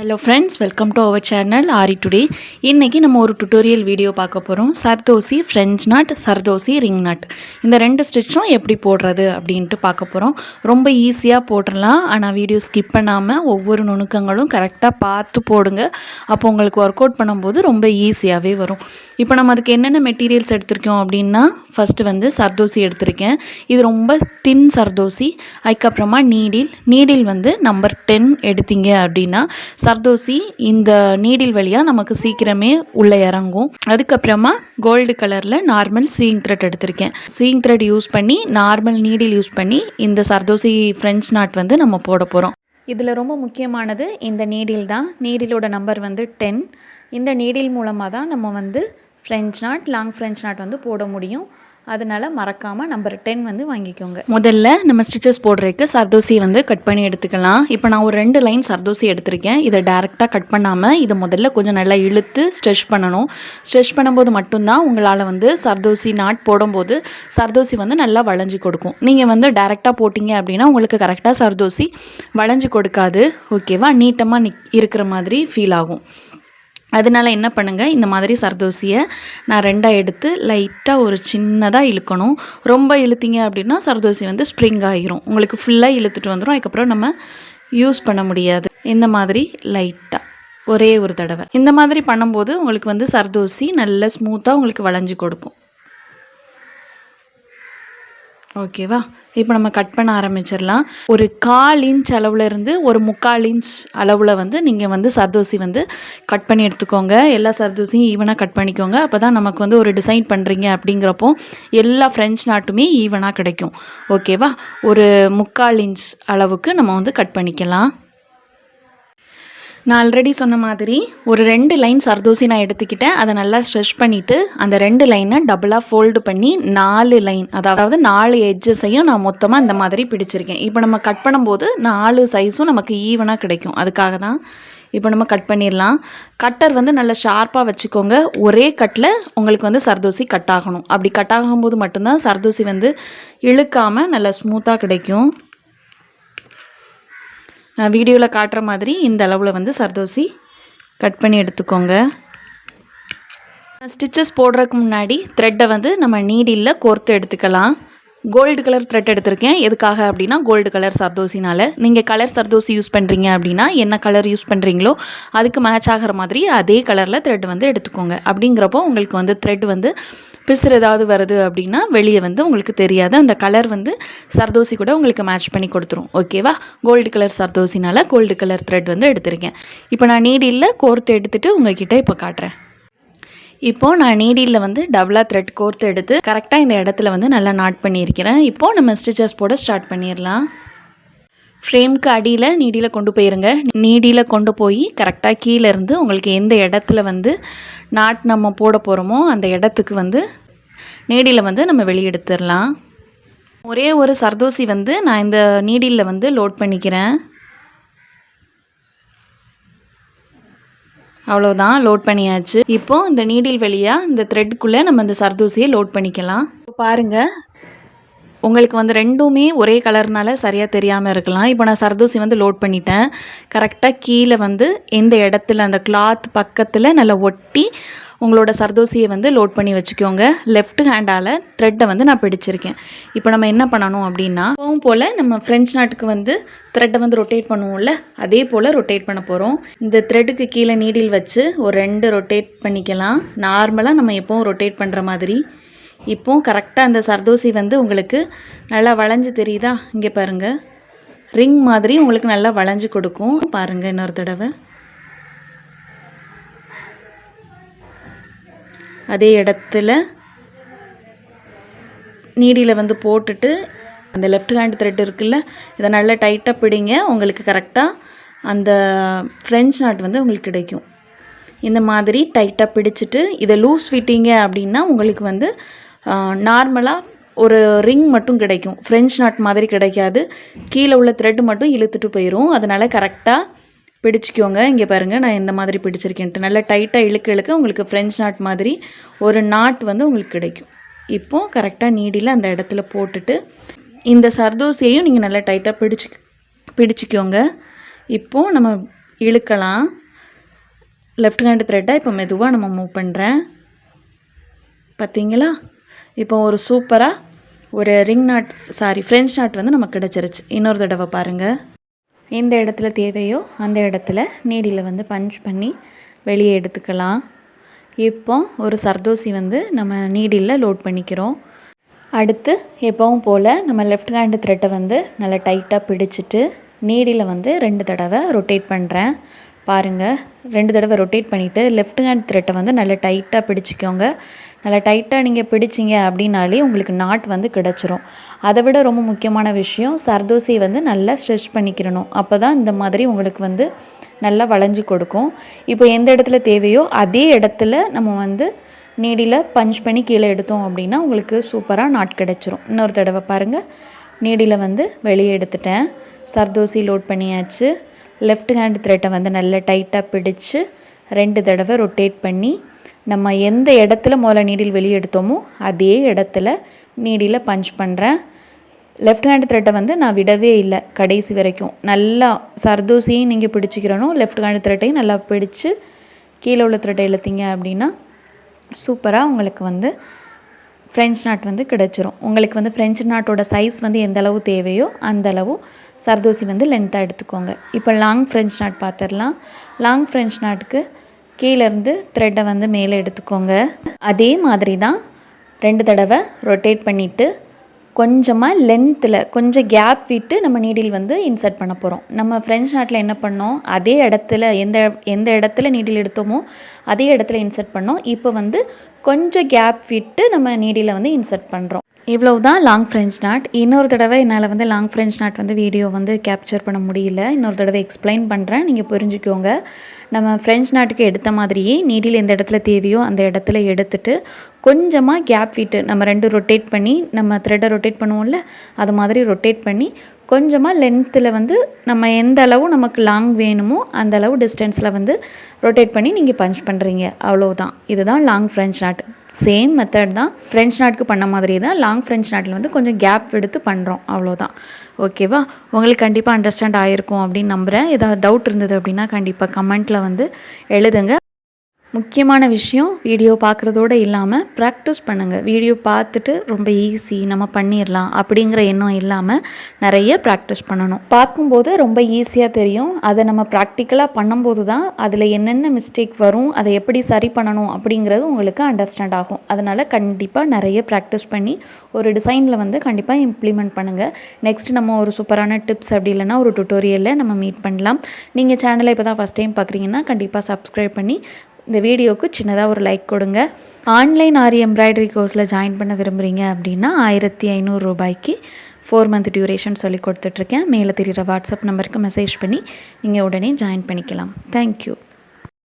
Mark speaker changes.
Speaker 1: Hello friends welcome to our channel Aari today இன்றைக்கி நம்ம ஒரு டுட்டோரியல் வீடியோ பார்க்க போகிறோம் zardosi French knot zardosi ring knot இந்த ரெண்டு ஸ்டிச்சும் எப்படி போடுறது அப்படின்ட்டு பார்க்க போகிறோம் ரொம்ப ஈஸியாக போட்டுடலாம். ஆனால் வீடியோ ஸ்கிப் பண்ணாமல் ஒவ்வொரு நுணுக்கங்களும் கரெக்டாக பார்த்து போடுங்க. அப்போ உங்களுக்கு ஒர்க் அவுட் பண்ணும்போது ரொம்ப ஈஸியாகவே வரும். இப்போ நம்ம அதுக்கு என்னென்ன மெட்டீரியல்ஸ் எடுத்திருக்கோம் அப்படின்னா ஃபஸ்ட்டு வந்து சர்தோசி எடுத்திருக்கேன். இது ரொம்ப தின் சர்தோசி. அதுக்கப்புறமா நீடில் நீடில் வந்து நம்பர் டென் எடுத்தீங்க அப்படின்னா சர்தோசி இந்த நீடில் வழியாக நமக்கு சீக்கிரமே உள்ளே இறங்கும். அதுக்கப்புறமா கோல்டு கலரில் நார்மல் ஸ்வீங் த்ரெட் எடுத்திருக்கேன். ஸ்வீங் த்ரெட் யூஸ் பண்ணி நார்மல் நீடில் யூஸ் பண்ணி இந்த சர்தோசி ஃப்ரெஞ்ச் நாட் வந்து நம்ம போட போகிறோம் இதில் ரொம்ப முக்கியமானது இந்த நீடில் தான். நீடிலோட நம்பர் வந்து டென் இந்த நீடில் மூலமாக தான் நம்ம வந்து French knot long French knot வந்து போட முடியும். அதனால் மறக்காமல் நம்பர் டென் வந்து வாங்கிக்கோங்க. முதல்ல நம்ம ஸ்டிச்சஸ் போடுறதுக்கு சர்தோசி வந்து கட் பண்ணி எடுத்துக்கலாம். இப்போ நான் ஒரு ரெண்டு லைன் சர்தோசி எடுத்திருக்கேன். இதை டேரெக்டாக கட் பண்ணாமல் இதை முதல்ல கொஞ்சம் நல்லா இழுத்து ஸ்ட்ரெச் பண்ணணும். ஸ்ட்ரெச் பண்ணும்போது மட்டும்தான் உங்களால் வந்து சர்தோசி நாட் போடும்போது சர்தோசி வந்து நல்லா வளைஞ்சு கொடுக்கும். நீங்கள் வந்து டேரெக்டாக போட்டிங்க அப்படின்னா உங்களுக்கு கரெக்டாக சர்தோசி வளைஞ்சு கொடுக்காது. ஓகேவா நீட்டமாக நிக் இருக்கிற மாதிரி ஃபீல் ஆகும். அதனால என்ன பண்ணுங்கள் இந்த மாதிரி சர்தோசியை நான் ரெண்டாக எடுத்து லைட்டாக ஒரு சின்னதாக இழுக்கணும். ரொம்ப இழுத்தீங்க அப்படின்னா சர்தோசி வந்து ஸ்ப்ரிங் ஆகிரும் உங்களுக்கு ஃபுல்லாக இழுத்துட்டு வந்துடும் அதுக்கப்புறம் நம்ம யூஸ் பண்ண முடியாது. இந்த மாதிரி லைட்டாக ஒரே ஒரு தடவை. இந்த மாதிரி பண்ணும்போது உங்களுக்கு வந்து சர்தோசி நல்ல ஸ்மூத்தாக உங்களுக்கு வளைஞ்சு கொடுக்கும். ஓகேவா? இப்போ நம்ம கட் பண்ண ஆரம்பிச்சிடலாம். ஒரு கால் இன்ச் அளவில் இருந்து ஒரு முக்கால் இன்ச் அளவில் வந்து நீங்கள் வந்து சர்தோசி வந்து கட் பண்ணி எடுத்துக்கோங்க. எல்லா சர்தோசியும் ஈவனாக கட் பண்ணிக்கோங்க. அப்போ தான் நமக்கு வந்து ஒரு டிசைன் பண்ணுறீங்க அப்படிங்கிறப்போ எல்லா ஃப்ரெஞ்ச் நாட்டுமே ஈவனாக கிடைக்கும். ஓகேவா? ஒரு முக்கால் இன்ச் அளவுக்கு நம்ம வந்து கட் பண்ணிக்கலாம். நான் ஆல்ரெடி சொன்ன மாதிரி ஒரு ரெண்டு லைன் சர்தோசி நான் எடுத்துக்கிட்டேன். அதை நல்லா ஸ்ட்ரெச் பண்ணிவிட்டு அந்த ரெண்டு லைனை டபுளாக ஃபோல்டு பண்ணி நாலு லைன் அதாவது நாலு எட்ஜஸையும் நான் மொத்தமாக இந்த மாதிரி பிடிச்சிருக்கேன். இப்போ நம்ம கட் பண்ணும்போது நாலு சைஸும் நமக்கு ஈவனாக கிடைக்கும். அதுக்காக தான் இப்போ நம்ம கட் பண்ணிடலாம். கட்டர் வந்து நல்லா ஷார்ப்பாக வச்சுக்கோங்க. ஒரே கட்டில் உங்களுக்கு வந்து சர்தோசி கட் ஆகணும். அப்படி கட் ஆகும்போது மட்டும்தான் சர்தோசி வந்து இழுக்காமல் நல்லா ஸ்மூத்தாக கிடைக்கும். வீடியோவில் காட்டுற மாதிரி இந்த அளவில் வந்து சர்தோசி கட் பண்ணி எடுத்துக்கோங்க. ஸ்டிச்சஸ் போடுறதுக்கு முன்னாடி த்ரெட்டை வந்து நம்ம நீடில் கோர்த்து எடுத்துக்கலாம். கோல்டு கலர் த்ரெட் எடுத்திருக்கேன். எதுக்காக அப்படின்னா கோல்டு கலர் சர்தோசினால். நீங்கள் கலர் சர்தோசி யூஸ் பண்ணுறீங்க அப்படின்னா என்ன கலர் யூஸ் பண்ணுறீங்களோ அதுக்கு மேட்ச் ஆகிற மாதிரி அதே கலரில் த்ரெட் வந்து எடுத்துக்கோங்க. அப்படிங்கிறப்போ உங்களுக்கு வந்து த்ரெட் வந்து பிசுறு ஏதாவது வருது அப்படின்னா வெளியே வந்து உங்களுக்கு தெரியாது. அந்த கலர் வந்து சர்தோசி கூட உங்களுக்கு மேட்ச் பண்ணி கொடுத்துரும். ஓகேவா கோல்டு கலர் சர்தோசினால் கோல்டு கலர் த்ரெட் வந்து எடுத்திருக்கேன். இப்போ நான் நீடியில் கோர்த்து எடுத்துகிட்டு உங்ககிட்ட இப்போ காட்டுறேன். இப்போது நான் நீடியில் வந்து டபுளாக த்ரெட் கோர்த்து எடுத்து கரெக்டாக இந்த இடத்துல வந்து நல்லா நாட் பண்ணியிருக்கிறேன். இப்போது நம்ம ஸ்டிச்சஸ் போட ஸ்டார்ட் பண்ணிடலாம். ஃப்ரேம்க்கு அடியில் நீடியில் கொண்டு போயிருங்க. நீடியில் கொண்டு போய் கரெக்டாக கீழே இருந்து உங்களுக்கு எந்த இடத்துல வந்து நாட் நம்ம போட போகிறோமோ அந்த இடத்துக்கு வந்து நீடியில் வந்து நம்ம வெளியெடுத்துடலாம் ஒரே ஒரு சர்தோசி வந்து நான் இந்த நீடியில் வந்து லோட் பண்ணிக்கிறேன். அவ்வளோதான் லோட் பண்ணியாச்சு. இப்போ இந்த நீடில் வழியாக இந்த த்ரெட்டுக்குள்ளே நம்ம இந்த சர்தூசியை லோட் பண்ணிக்கலாம். பாருங்கள் உங்களுக்கு வந்து ரெண்டுமே ஒரே கலர்னால சரியாக தெரியாமல் இருக்கலாம். இப்போ நான் சர்தூசி வந்து லோட் பண்ணிட்டேன். கரெக்டாக கீழே வந்து எந்த இடத்துல அந்த கிளாத் பக்கத்தில் நல்லா ஒட்டி உங்களோட சர்தோசியை வந்து லோட் பண்ணி வச்சுக்கோங்க. லெஃப்ட் ஹேண்டால் த்ரெட்டை வந்து நான் பிடிச்சிருக்கேன். இப்போ நம்ம என்ன பண்ணணும் அப்படின்னா போகும் போல் நம்ம ஃப்ரெஞ்ச் நாட்டுக்கு வந்து த்ரெட்டை வந்து ரொட்டேட் பண்ணுவோம்ல அதே போல் ரொட்டேட் பண்ண போகிறோம் இந்த த்ரெட்டுக்கு கீழே நீடில் வச்சு ஒரு ரெண்டு ரொட்டேட் பண்ணிக்கலாம். நார்மலாக நம்ம எப்போவும் ரொட்டேட் பண்ணுற மாதிரி. இப்போ கரெக்டாக அந்த சர்தோசி வந்து உங்களுக்கு நல்லா வளைஞ்சு தெரியுதா? இங்கே பாருங்கள் ரிங் மாதிரி உங்களுக்கு நல்லா வளைஞ்சு கொடுக்கும். பாருங்கள் இன்னொரு தடவை. அதே இடத்துல நீடியில் வந்து போட்டுட்டு அந்த லெஃப்ட் ஹேண்ட் த்ரெட் இருக்குல்ல இதை நல்லா டைட்டாக பிடிங்க. உங்களுக்கு கரெக்டாக அந்த ஃப்ரெஞ்ச் நாட் வந்து உங்களுக்கு கிடைக்கும். இந்த மாதிரி டைட்டாக பிடிச்சிட்டு இதை லூஸ் விட்டீங்க அப்படின்னா உங்களுக்கு வந்து நார்மலாக ஒரு ரிங் மட்டும் கிடைக்கும். ஃப்ரெஞ்ச் நாட் மாதிரி கிடைக்காது. கீழே உள்ள த்ரெட் மட்டும் இழுத்துட்டு போயிடும் அதனால் கரெக்டாக பிடிச்சிக்கோங்க. இங்கே பாருங்கள் நான் இந்த மாதிரி பிடிச்சிருக்கேன்ட்டு. நல்லா டைட்டாக இழுக்க இழுக்க உங்களுக்கு ஃப்ரெஞ்ச் நாட் மாதிரி ஒரு நாட் வந்து உங்களுக்கு கிடைக்கும். இப்போது கரெக்டாக நீடியில் அந்த இடத்துல போட்டுட்டு இந்த சர்தோசியையும் நீங்கள் நல்லா டைட்டாக பிடிச்சி பிடிச்சிக்கோங்க. இப்போது நம்ம இழுக்கலாம். லெஃப்ட் ஹேண்டு த்ரெட்டாக இப்போ மெதுவாக நம்ம மூவ் பண்ணுறேன் பார்த்தீங்களா இப்போ ஒரு சூப்பராக ஒரு ring knot sorry French knot வந்து நமக்கு கிடச்சிருச்சு. இன்னொரு தடவை பாருங்கள் எந்த இடத்துல தேவையோ அந்த இடத்துல நீடியில் வந்து பஞ்ச் பண்ணி வெளியே எடுத்துக்கலாம். இப்போ ஒரு சர்தோசி வந்து நம்ம நீடியில் லோட் பண்ணிக்கிறோம். அடுத்து எப்பவும் போல் நம்ம லெஃப்ட் ஹேண்டு த்ரெட்டை வந்து நல்லா டைட்டாக பிடிச்சிட்டு நீடியில் வந்து ரெண்டு தடவை ரொட்டேட் பண்ணுறேன் பாருங்கள் ரெண்டு தடவை ரொட்டேட் பண்ணிவிட்டு லெஃப்ட் ஹேண்ட் த்ரெட்டை வந்து நல்லா டைட்டாக பிடிச்சிக்கோங்க. நல்லா டைட்டாக நீங்கள் பிடிச்சிங்க அப்படின்னாலே உங்களுக்கு நாட் வந்து கிடச்சிரும். அதை விட ரொம்ப முக்கியமான விஷயம் சர்தோசியை வந்து நல்லா ஸ்ட்ரெச் பண்ணிக்கிறணும். அப்போ தான் இந்த மாதிரி உங்களுக்கு வந்து நல்லா வளைஞ்சு கொடுக்கும். இப்போ எந்த இடத்துல தேவையோ அதே இடத்துல நம்ம வந்து நீடியில் பஞ்ச் பண்ணி கீழே எடுத்தோம் அப்படின்னா உங்களுக்கு சூப்பராக நாட் கிடச்சிரும். இன்னொரு தடவை பாருங்கள் நீடியில் வந்து வெளியே எடுத்துட்டேன். சர்தோசி லோட் பண்ணியாச்சு. லெஃப்ட் ஹேண்ட் த்ரெட்டை வந்து நல்லா டைட்டாக பிடிச்சு ரெண்டு தடவை ரொட்டேட் பண்ணி நம்ம எந்த இடத்துல முதல்ல நீடில் வெளியே எடுத்தோமோ அதே இடத்துல நீடில் பஞ்ச் பண்ணுறேன் லெஃப்ட் ஹேண்ட் த்ரெட்டை வந்து நான் விடவே இல்லை கடைசி வரைக்கும். நல்லா சர்தூசியும் நீங்கள் பிடிச்சிக்கிறணும். லெஃப்ட் ஹேண்ட் த்ரெட்டையும் நல்லா பிடிச்சி கீழே உள்ள த்ரெட்டை இழுத்தீங்க அப்படின்னா சூப்பராக உங்களுக்கு வந்து ஃப்ரெஞ்ச் நாட் வந்து கிடச்சிரும். உங்களுக்கு வந்து ஃப்ரெஞ்ச் நாட்டோட சைஸ் வந்து எந்த அளவு தேவையோ அந்த அளவு சர்தோசி வந்து லென்த்தாக எடுத்துக்கோங்க. இப்போ லாங் ஃப்ரெஞ்ச் நாட் பார்த்துடலாம் லாங் ஃப்ரெஞ்ச் நாட்டுக்கு கீழேருந்து த்ரெட்டை வந்து மேலே எடுத்துக்கோங்க. அதே மாதிரி தான் ரெண்டு தடவை ரொட்டேட் பண்ணிவிட்டு கொஞ்சமாக லென்த்தில் கொஞ்சம் கேப் விட்டு நம்ம நீடில் வந்து இன்சர்ட் பண்ண போகிறோம் நம்ம ஃப்ரெஞ்ச் நாட்டில் என்ன பண்ணோம்? அதே இடத்துல எந்த எந்த இடத்துல நீடில் எடுத்தோமோ அதே இடத்துல இன்சர்ட் பண்ணோம். இப்போ வந்து கொஞ்சம் கேப் விட்டு நம்ம நீடில் வந்து இன்சர்ட் பண்ணுறோம் இவ்வளவு தான் லாங் ஃப்ரெஞ்ச் நாட் இன்னொரு தடவை என்னால் வந்து லாங் ஃப்ரெஞ்ச் நாட் வந்து வீடியோ வந்து கேப்சர் பண்ண முடியல. இன்னொரு தடவை எக்ஸ்பிளைன் பண்ணுறேன் நீங்கள் புரிஞ்சுக்கோங்க. நம்ம ஃப்ரெஞ்ச் நாட்டுக்கு எடுத்த மாதிரியே நீடில் எந்த இடத்துல தேவையோ அந்த இடத்துல எடுத்துட்டு கொஞ்சமாக கேப் விட்டு நம்ம ரெண்டு ரொட்டேட் பண்ணி நம்ம த்ரெட்டை ரொட்டேட் பண்ணுவோம்ல அது மாதிரி ரொட்டேட் பண்ணி கொஞ்சமாக லென்த்தில் வந்து நம்ம எந்த அளவு நமக்கு லாங் வேணுமோ அந்த அளவு டிஸ்டன்ஸில் வந்து ரொட்டேட் பண்ணி நீங்கள் பஞ்ச் பண்ணுறீங்க அவ்வளோதான் இதுதான் long French knot same method தான் ஃப்ரெஞ்ச் நாட்டுக்கு பண்ண மாதிரி தான் லாங் ஃப்ரெஞ்ச் நாட்டில் வந்து கொஞ்சம் கேப் எடுத்து பண்ணுறோம் அவ்வளோதான் ஓகேவா? உங்களுக்கு கண்டிப்பாக அண்டர்ஸ்டாண்ட் ஆகிருக்கும் அப்படின்னு நம்புகிறேன் ஏதாவது டவுட் இருந்தது அப்படின்னா கண்டிப்பாக கமெண்ட்டில் வந்து எழுதுங்க. முக்கியமான விஷயம் வீடியோ பார்க்குறதோடு இல்லாமல் ப்ராக்டிஸ் பண்ணுங்கள் வீடியோ பார்த்துட்டு ரொம்ப ஈஸி நம்ம பண்ணிடலாம் அப்படிங்கிற எண்ணம் இல்லாமல் நிறைய ப்ராக்டிஸ் பண்ணணும். பார்க்கும்போது ரொம்ப ஈஸியாக தெரியும். அதை நம்ம ப்ராக்டிக்கலாக பண்ணும்போது தான் அதில் என்னென்ன மிஸ்டேக் வரும் அதை எப்படி சரி பண்ணணும் அப்படிங்கிறது உங்களுக்கு அண்டர்ஸ்டாண்ட் ஆகும். அதனால் கண்டிப்பாக நிறைய ப்ராக்டிஸ் பண்ணி ஒரு டிசைனில் வந்து கண்டிப்பாக இம்ப்ளிமெண்ட் பண்ணுங்கள் நெக்ஸ்ட் நம்ம ஒரு சூப்பரான டிப்ஸ் அப்படி இல்லைன்னா ஒரு டுட்டோரியலில் நம்ம மீட் பண்ணலாம். நீங்கள் சேனலை இப்போ தான் ஃபஸ்ட் டைம் பார்க்குறீங்கன்னா கண்டிப்பாக சப்ஸ்கிரைப் பண்ணி இந்த வீடியோவுக்கு சின்னதாக ஒரு லைக் கொடுங்க. ஆன்லைன் ஆரி எம்ப்ராய்டரி கோர்ஸில் ஜாயின் பண்ண விரும்புகிறீங்க அப்படின்னா ஆயிரத்தி ஐநூறு ரூபாய்க்கு ஃபோர் மந்த் டியூரேஷன் சொல்லி கொடுத்துட்ருக்கேன். மேலே தெரிகிற வாட்ஸ்அப் நம்பருக்கு மெசேஜ் பண்ணி நீங்கள் உடனே ஜாயின் பண்ணிக்கலாம். தேங்க்யூ